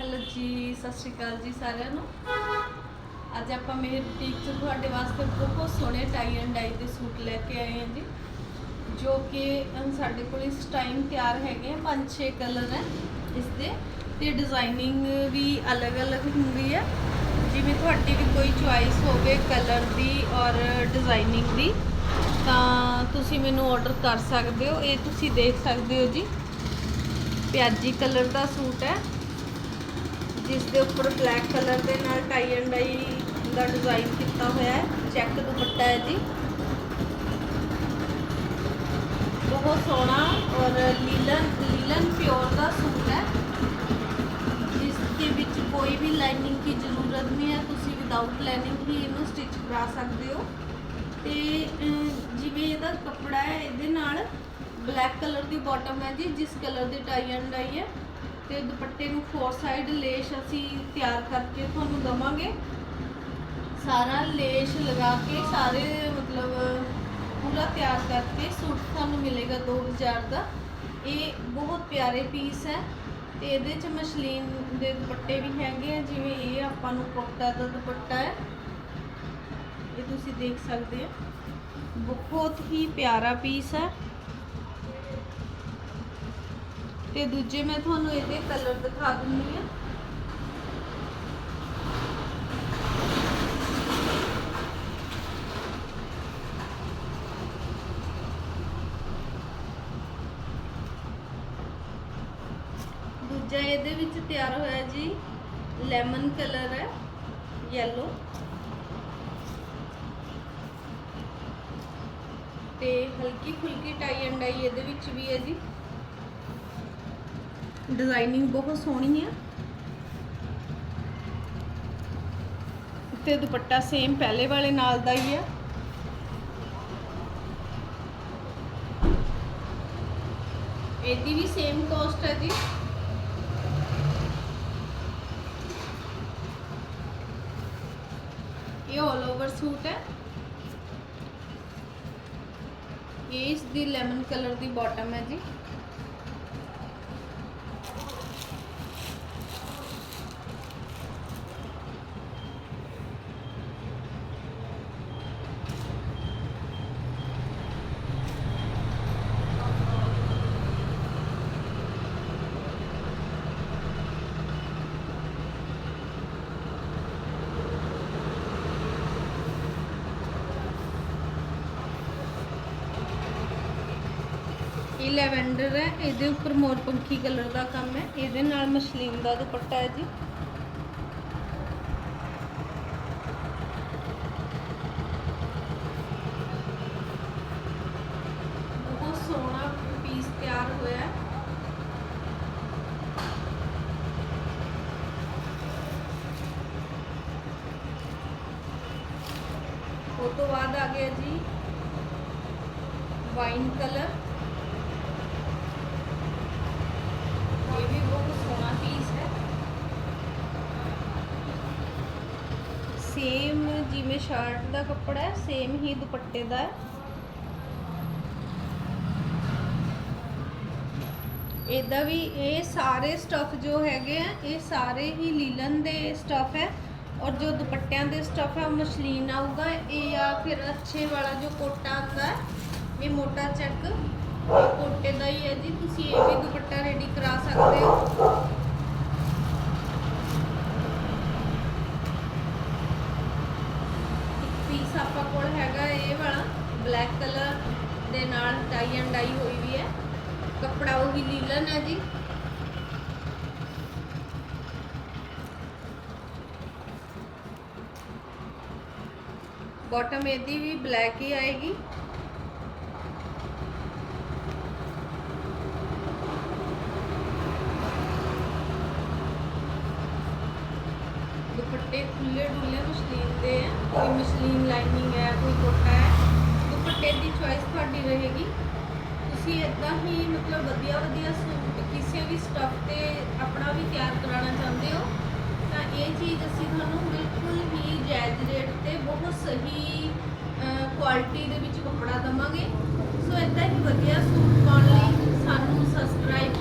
Hello ਜੀ, ਸਤਿ ਸ਼੍ਰੀ ਅਕਾਲ ਜੀ ਸਾਰਿਆਂ ਨੂੰ। ਅੱਜ ਆਪਾਂ ਮੇਰੇ ਬੁਟੀਕ 'ਚ ਤੁਹਾਡੇ ਵਾਸਤੇ ਬਹੁਤ ਸੋਹਣੇ ਟਾਈ ਐਂਡ ਡਾਈ ਦੇ ਸੂਟ ਲੈ ਕੇ ਆਏ ਹਾਂ ਜੀ, ਜੋ ਕਿ ਸਾਡੇ ਕੋਲ ਇਸ ਟਾਈਮ ਤਿਆਰ ਹੈਗੇ ਆ ਪੰਜ ਛੇ ਕਲਰ ਹੈ ਇਸ ਦੇ ਤੇ ਡਿਜ਼ਾਈਨਿੰਗ ਵੀ ਅਲੱਗ-ਅਲੱਗ ਹੁੰਦੀ ਹੈ। ਜਿਵੇਂ ਤੁਹਾਡੀ ਵੀ ਕੋਈ ਚੁਆਇਸ ਹੋਵੇ ਕਲਰ ਦੀ ਔਰ ਡਿਜ਼ਾਈਨਿੰਗ ਦੀ, ਤਾਂ ਤੁਸੀਂ ਮੈਨੂੰ ਆਰਡਰ ਕਰ ਸਕਦੇ ਹੋ। ਇਹ ਤੁਸੀਂ ਦੇਖ ਸਕਦੇ ਹੋ ਜੀ। ਪਿਆਜੀ ਕਲਰ ਦਾ ਸੂਟ ਹੈ। ਜਿਸ ਦੇ ਉੱਪਰ ਬਲੈਕ ਕਲਰ ਦੇ ਨਾਲ ਟਾਈ ਐਂਡ ਡਾਈ ਦਾ ਡਿਜ਼ਾਈਨ ਕੀਤਾ ਹੋਇਆ ਹੈ। ਚੈੱਕ ਦੁਪੱਟਾ ਹੈ ਜੀ। ਬਹੁਤ ਸੋਹਣਾ ਔਰ ਲੀਲਨ ਲੀਲਨ ਪਿਓਰ ਦਾ ਸੂਟ ਹੈ। ਜਿਸ ਦੇ ਵਿੱਚ ਕੋਈ ਵੀ ਲਾਈਨਿੰਗ ਦੀ ਜ਼ਰੂਰਤ ਨਹੀਂ ਹੈ। ਤੁਸੀਂ ਵਿਦਆਊਟ ਲਾਈਨਿੰਗ ਹੀ ਇਹਨੂੰ ਸਟਿਚ ਕਰਾ ਸਕਦੇ ਹੋ। ਤੇ ਅਮ, ਜਿਵੇਂ ਇਹਦਾ ਕੱਪੜਾ ਹੈ ਇਹਦੇ ਨਾਲ ਬਲੈਕ ਕਲਰ ਦੀ ਬਾਟਮ ਹੈ ਜੀ ਜਿਸ ਕਲਰ ਦੀ ਟਾਈ ਐਂਡ ਡਾਈ ਹੈ। ਤੇ ਦੁਪੱਟੇ ਨੂੰ ਫੋਰ ਸਾਈਡ ਲੇਸ਼ ਅਸੀਂ ਤਿਆਰ ਕਰਕੇ ਤੁਹਾਨੂੰ ਦਵਾਂਗੇ। ਸਾਰਾ ਲੇਸ਼ ਲਗਾ ਕੇ, ਸਾਰੇ ਮਤਲਬ ਪੂਰਾ ਤਿਆਰ ਕਰਕੇ ਸੂਟ ਤੁਹਾਨੂੰ ਮਿਲੇਗਾ 2000 ਦਾ। ਇਹ ਬਹੁਤ ਪਿਆਰੇ ਪੀਸ ਹੈ ਤੇ ਇਹਦੇ ਚ ਮਸ਼ਲੀਨ ਦੇ ਦੁਪੱਟੇ ਵੀ ਹੈਗੇ ਆ, ਜਿਵੇਂ ਇਹ ਆਪਾਂ ਨੂੰ ਕੋਟਾ ਦਾ ਦੁਪੱਟਾ ਹੈ। ਇਹ ਤੁਸੀਂ ਦੇਖ ਸਕਦੇ ਹੋ। ਬਹੁਤ ਹੀ ਪਿਆਰਾ ਪੀਸ ਹੈ। ਤੇ ਦੂਜੇ ਮੈਂ ਤੁਹਾਨੂੰ ਇਹਦੇ ਕਲਰ ਦਿਖਾ ਦਿੰਦੀ ਹਾਂ। ਦੂਜਾ ਇਹਦੇ ਵਿੱਚ ਤਿਆਰ ਹੋਇਆ ਜੀ ਲੈਮਨ ਕਲਰ ਹੈ ਯੈਲੋ ਤੇ ਹਲਕੀ ਫੁਲਕੀ ਟਾਈ ਐਂਡ ਡਾਈ ਇਹਦੇ ਵਿੱਚ ਵੀ ਹੈ ਜੀ। ਡਿਜ਼ਾਈਨਿੰਗ ਬਹੁਤ ਸੋਹਣੀ ਹੈ। ਤੇ ਦੁਪੱਟਾ ਸੇਮ ਪਹਿਲੇ ਵਾਲੇ ਨਾਲ ਦਾ ਹੀ ਹੈ। ਇਹਦੀ ਵੀ ਸੇਮ ਕਾਸਟ ਹੈ ਜੀ। ਇਹ ਆਲ ਓਵਰ ਸੂਟ ਹੈ। ਇਹ ਇਸ ਦੀ ਲੈਮਨ ਕਲਰ ਦੀ ਬਾਟਮ ਹੈ ਜੀ। ਇਹ ਲੈਵੈਂਡਰ ਹੈ, ਇਹਦੇ ਉੱਪਰ ਮੋਰਪੰਖੀ ਕਲਰ ਦਾ ਕੰਮ ਹੈ, ਇਹਦੇ ਨਾਲ ਮਸ਼ਲੀਨ ਦਾ ਦੁਪੱਟਾ ਹੈ ਜੀ। ਬਹੁਤ ਸੋਹਣਾ ਪੀਸ ਤਿਆਰ ਹੋਇਆ ਹੈ। ਉਹ ਤੋਂ ਬਾਅਦ ਆ ਗਿਆ ਜੀ ਵਾਈਨ ਕਲਰ ਇਹ ਵੀ ਬਹੁਤ ਸੋਹਣਾ ਪੀਸ ਹੈ ਸੇਮ ਜਿਵੇਂ ਸ਼ਰਟ ਦਾ ਕੱਪੜਾ ਹੈ ਸੇਮ ਹੀ ਦੁਪੱਟੇ ਦਾ ਹੈ। ਇਹਦਾ ਵੀ ਇਹ ਸਾਰੇ ਸਟਫ ਜੋ ਹੈਗੇ ਆ, ਇਹ ਸਾਰੇ ਹੀ ਲੀਲਨ ਦੇ ਸਟਫ ਹੈ ਔਰ ਜੋ ਦੁਪੱਟਿਆਂ ਦੇ ਸਟਫ ਹੈ, ਉਹ ਮਸ਼ਲੀਨ ਆਊਗਾ। ਇਹ ਜਾਂ ਫਿਰ ਅੱਛੇ ਵਾਲਾ ਜੋ ਕੋਟਾ ਆਉਂਦਾ ਇਹ ਮੋਟਾ ਚੱਕ। ਕੋਟੇ ਦਾ ਹੀ ਹੈ ਜੀ, ਤੁਸੀਂ ਇਹ ਵੀ ਦੁਪੱਟਾ ਰੈਡੀ ਕਰਾ ਸਕਦੇ ਹੋ ਇੱਕ ਪੀਸ ਆਪਾਂ ਕੋਲ ਹੈਗਾ ਇਹ ਵਾਲਾ ਬਲੈਕ ਕਲਰ ਦੇ ਨਾਲ ਟਾਈ ਐਂਡ ਡਾਈ ਹੋਈ ਵੀ ਹੈ। ਕੱਪੜਾ ਉਹ ਵੀ ਲੀਲਨ ਹੈ ਜੀ। ਬਾਟਮ ਇਹਦੀ ਵੀ ਬਲੈਕ ਹੀ ਆਏਗੀ। ਦੁਪੱਟੇ ਖੁੱਲੇ ਡੁੱਲੇ ਮਸ਼ਲੀਨ ਦੇ ਕੋਈ ਮਸ਼ਲੀਨ ਲਾਈਨਿੰਗ ਹੈ, ਕੋਈ ਕੋਟਾ ਹੈ ਦੁਪੱਟੇ ਦੀ ਚੋਇਸ ਤੁਹਾਡੀ ਰਹੇਗੀ। ਤੁਸੀਂ ਇਦਾਂ ਹੀ ਮਤਲਬ ਵਧੀਆ ਵਧੀਆ ਸੂਟ, ਕਿਸੇ ਵੀ ਸਟਫ ਤੇ ਆਪਣਾ ਵੀ ਤਿਆਰ ਕਰਾਉਣਾ ਚਾਹੁੰਦੇ ਹੋ, ਤਾਂ ਇਹ ਚੀਜ਼ ਅਸੀਂ ਤੁਹਾਨੂੰ ਬਿਲਕੁਲ ਹੀ ਜਾਇਜ਼ ਰੇਟ ਤੇ ਬਹੁਤ ਸਹੀ ਕੁਆਲਿਟੀ ਦੇ ਵਿੱਚ ਕੱਪੜਾ ਦਵਾਂਗੇ। ਸੋ ਇਦਾਂ ਹੀ ਵਧੀਆ ਸੂਟ ਪਾਉਣ ਲਈ ਸਾਨੂੰ ਸਬਸਕ੍ਰਾਈਬ